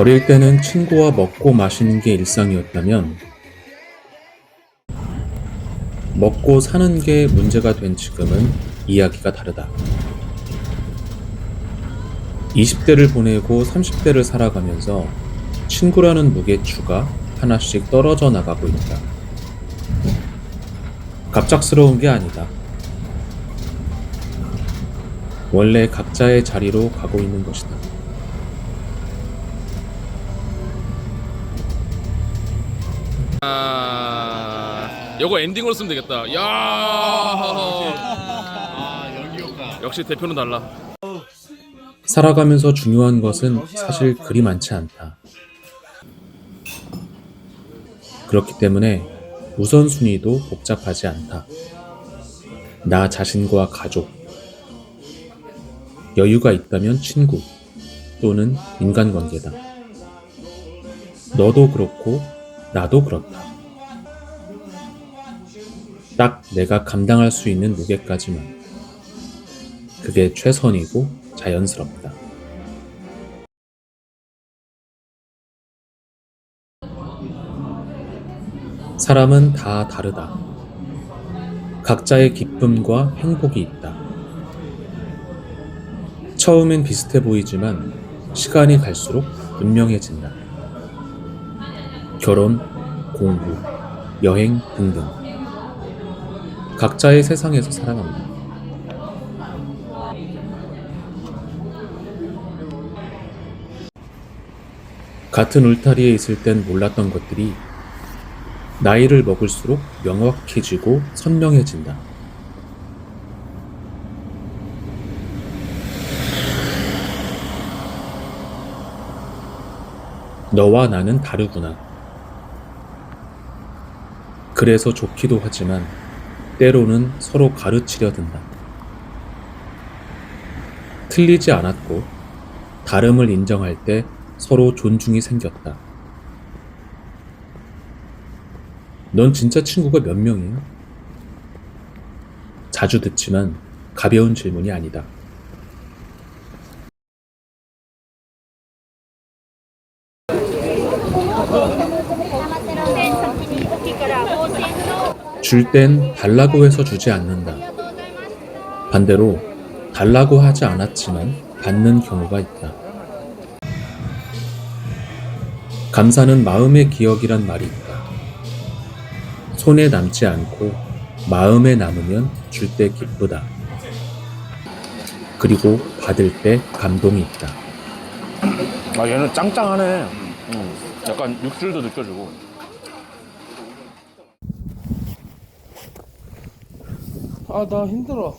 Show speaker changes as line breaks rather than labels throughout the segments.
어릴 때는 친구와 먹고 마시는 게 일상이었다면 먹고 사는 게 문제가 된 지금은 이야기가 다르다. 20대를 보내고 30대를 살아가면서 친구라는 무게추가 하나씩 떨어져 나가고 있다. 갑작스러운 게 아니다. 원래 각자의 자리로 가고 있는 것이다.
아, 요거 엔딩으로 쓰면 되겠다. 야, 역시 대표는 달라.
살아가면서 중요한 것은 사실 그리 많지 않다. 그렇기 때문에 우선순위도 복잡하지 않다. 나 자신과 가족, 여유가 있다면 친구 또는 인간관계다. 너도 그렇고 나도 그렇다. 딱 내가 감당할 수 있는 무게까지만. 그게 최선이고 자연스럽다. 사람은 다 다르다. 각자의 기쁨과 행복이 있다. 처음엔 비슷해 보이지만 시간이 갈수록 분명해진다. 결혼, 공부, 여행 등등. 각자의 세상에서 살아간다. 같은 울타리에 있을 땐 몰랐던 것들이 나이를 먹을수록 명확해지고 선명해진다. 너와 나는 다르구나. 그래서 좋기도 하지만 때로는 서로 가르치려 든다. 틀리지 않았고 다름을 인정할 때 서로 존중이 생겼다. 넌 진짜 친구가 몇 명이야? 자주 듣지만 가벼운 질문이 아니다. 줄 땐 달라고 해서 주지 않는다. 반대로 달라고 하지 않았지만 받는 경우가 있다. 감사는 마음의 기억이란 말이 있다. 손에 남지 않고 마음에 남으면 줄 때 기쁘다. 그리고 받을 때 감동이 있다.
아 얘는 짱짱하네 음, 약간 육질도 느껴지고
아 나 힘들어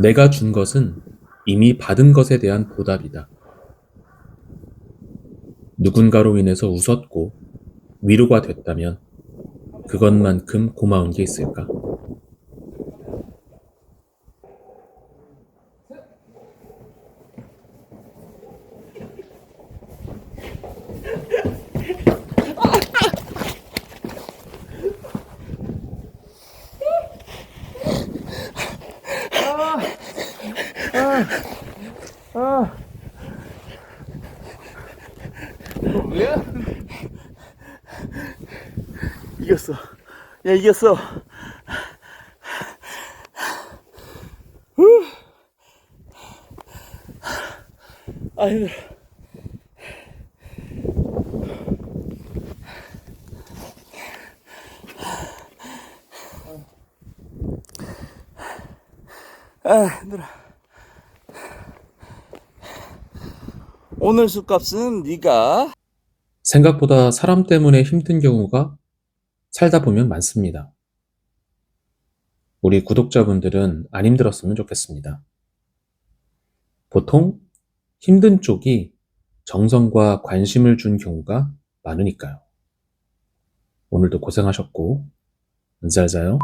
내가 준 것은 이미 받은 것에 대한 보답이다. 누군가로 인해서 웃었고 위로가 됐다면 그것만큼 고마운 게 있을까?
이겼어. 야 이겼어. 아 힘들어 아 힘들어 오늘 술값은 네가
생각보다 사람 때문에 힘든 경우가 살다 보면 많습니다. 우리 구독자분들은 안 힘들었으면 좋겠습니다. 보통 힘든 쪽이 정성과 관심을 준 경우가 많으니까요. 오늘도 고생하셨고, 은잘 자요.